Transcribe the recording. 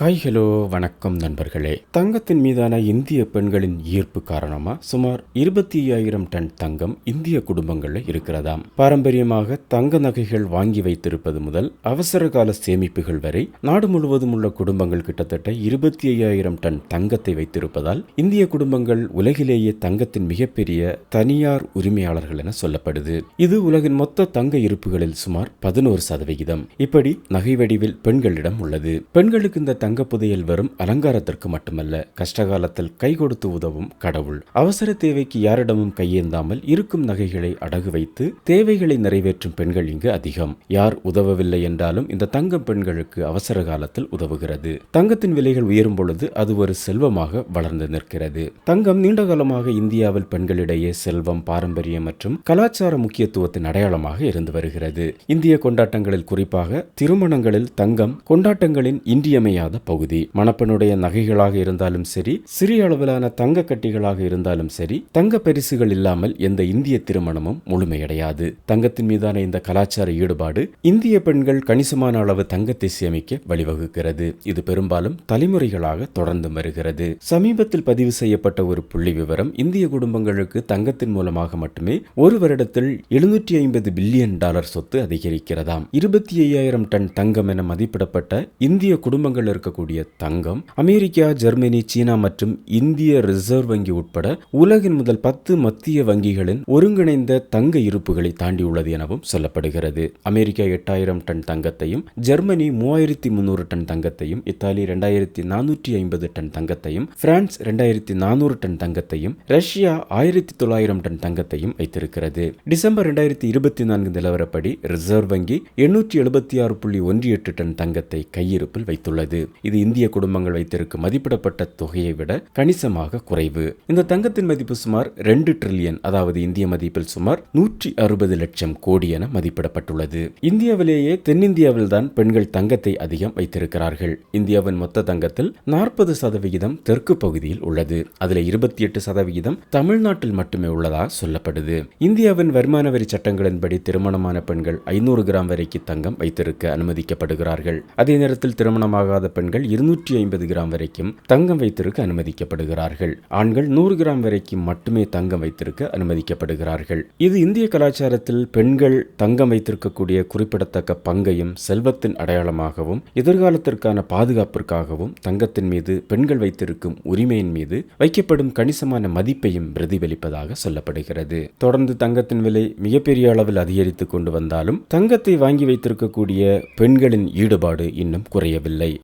Hi hello வணக்கம் நண்பர்களே. தங்கத்தின் மீதான இந்திய பெண்களின் ஈர்ப்பு காரணமா? சுமார் இருபத்தி ஐயாயிரம் டன் தங்கம் இந்திய குடும்பங்களில் இருக்கிறதாம். பாரம்பரியமாக தங்க நகைகள் வாங்கி வைத்திருப்பது முதல் அவசர கால சேமிப்புகள் வரை நாடு முழுவதும் உள்ள குடும்பங்கள் கிட்டத்தட்ட இருபத்தி ஐயாயிரம் டன் தங்கத்தை வைத்திருப்பதால் இந்திய குடும்பங்கள் உலகிலேயே தங்கத்தின் மிகப்பெரிய தனியார் உரிமையாளர்கள் என சொல்லப்படுது. இது உலகின் மொத்த தங்க இருப்புகளில் சுமார் பதினோரு சதவிகிதம். இப்படி நகை வடிவில் பெண்களிடம் உள்ளது. பெண்களுக்கு இந்த தங்க புதையல் வெறும் அலங்காரத்திற்கு மட்டுமல்ல கஷ்டகாலத்தில் கை கொடுத்து உதவும் கடவுள். அவசர தேவைக்கு யாரிடமும் கையேந்தாமல் இருக்கும் நகைகளை அடகு வைத்து தேவைகளை நிறைவேற்றும் பெண்கள் இங்கு அதிகம். யார் உதவவில்லை என்றாலும் இந்த தங்கம் பெண்களுக்கு அவசர காலத்தில் உதவுகிறது. தங்கத்தின் விலைகள் உயரும் பொழுது அது ஒரு செல்வமாக வளர்ந்து நிற்கிறது. தங்கம் நீண்ட காலமாக இந்தியாவில் பெண்களிடையே செல்வம் பாரம்பரியம் மற்றும் கலாச்சார முக்கியத்துவத்தின் அடையாளமாக இருந்து வருகிறது. இந்திய கொண்டாட்டங்களில் குறிப்பாக திருமணங்களில் தங்கம் கொண்டாட்டங்களின் இன்றியமையாத பகுதி. மணப்பெண்ணுடைய நகைகளாக இருந்தாலும் சரி சிறிய அளவிலான தங்க கட்டிகளாக இருந்தாலும் சரி தங்க பரிசுகள் இல்லாமல் எந்த இந்திய திருமணமும் முழுமையடையாது. தங்கத்தின் மீதான இந்த கலாச்சார ஈடுபாடு இந்திய பெண்கள் கணிசமான அளவு தங்கத்தை சேமிக்க வழிவகுக்கிறது. இது பெரும்பாலும் தலைமுறைகளாக தொடர்ந்து வருகிறது. சமீபத்தில் பதிவு செய்யப்பட்ட ஒரு புள்ளி விவரம் இந்திய குடும்பங்களுக்கு தங்கத்தின் மூலமாக மட்டுமே ஒரு வருடத்தில் எழுநூற்றி ஐம்பது பில்லியன் டாலர் சொத்து அதிகரிக்கிறதாம். இருபத்தி ஐயாயிரம் டன் தங்கம் என மதிப்பிடப்பட்ட இந்திய குடும்பங்கள் இருக்கக்கூடிய தங்கம் அமெரிக்கா ஜெர்மனி சீனா மற்றும் இந்திய ரிசர்வ் வங்கி உட்பட உலகின் முதல் பத்து மத்திய வங்கிகளின் ஒருங்கிணைந்த தங்க இருப்புகளை தாண்டியுள்ளது எனவும் சொல்லப்படுகிறது. அமெரிக்கா எட்டாயிரம் டன் தங்கத்தையும் ஜெர்மனி மூவாயிரத்தி முன்னூறு டன் தங்கத்தையும் இத்தாலி ரெண்டாயிரத்தி நானூற்றி ஐம்பது டன் தங்கத்தையும் பிரான்ஸ் இரண்டாயிரத்தி நானூறு டன் தங்கத்தையும் ரஷ்யா ஆயிரத்தி தொள்ளாயிரம் டன் தங்கத்தையும் வைத்திருக்கிறது. டிசம்பர் இரண்டாயிரத்தி இருபத்தி நான்கு நிலவரப்படி ரிசர்வ் வங்கி எண்ணூற்றி எழுபத்தி ஆறு புள்ளி ஒன்று எட்டு டன் தங்கத்தை கையிருப்பில் வைத்துள்ளது. இது இந்திய குடும்பங்கள் வைத்திருக்கும் மதிப்பிடப்பட்ட தொகையை விட கணிசமாக குறைவு. இந்த தங்கத்தின் மதிப்பு சுமார் ரெண்டு டிரில்லியன் அதாவது இந்திய மதிப்பில் சுமார் நூற்றி அறுபது லட்சம் கோடி என மதிப்பிடப்பட்டுள்ளது. இந்தியாவிலேயே தென்னிந்தியாவில் தான் பெண்கள் தங்கத்தை அதிகம் வைத்திருக்கிறார்கள். இந்தியாவின் மொத்த தங்கத்தில் நாற்பது சதவிகிதம் தெற்கு பகுதியில் உள்ளது. அதில் இருபத்தி எட்டு சதவிகிதம் தமிழ்நாட்டில் மட்டுமே உள்ளதா சொல்லப்படுது. இந்தியாவின் வருமான வரி சட்டங்களின்படி திருமணமான பெண்கள் ஐநூறு கிராம் வரைக்கு தங்கம் வைத்திருக்க அனுமதிக்கப்படுகிறார்கள். அதே நேரத்தில் திருமணமாகாத பெண்கள் இருநூற்றி ஐம்பது கிராம் வரைக்கும் தங்கம் வைத்திருக்க அனுமதிக்கப்படுகிறார்கள். ஆண்கள் நூறு கிராம் வரைக்கும் மட்டுமே தங்கம் வைத்திருக்க அனுமதிக்கப்படுகிறார்கள். இது இந்திய கலாச்சாரத்தில் பெண்கள் தங்கம் வைத்திருக்கக்கூடிய குறிப்பிடத்தக்க பங்கையும் செல்வத்தின் அடையாளமாகவும் எதிர்காலத்திற்கான பாதுகாப்பிற்காகவும் தங்கத்தின் மீது பெண்கள் வைத்திருக்கும் உரிமையின் மீது வைக்கப்படும் கணிசமான மதிப்பையும் பிரதிபலிப்பதாக சொல்லப்படுகிறது. தொடர்ந்து தங்கத்தின் விலை மிகப்பெரிய அளவில் அதிகரித்துக் கொண்டு வந்தாலும் தங்கத்தை வாங்கி வைத்திருக்கக்கூடிய பெண்களின் ஈடுபாடு இன்னும் குறையவில்லை.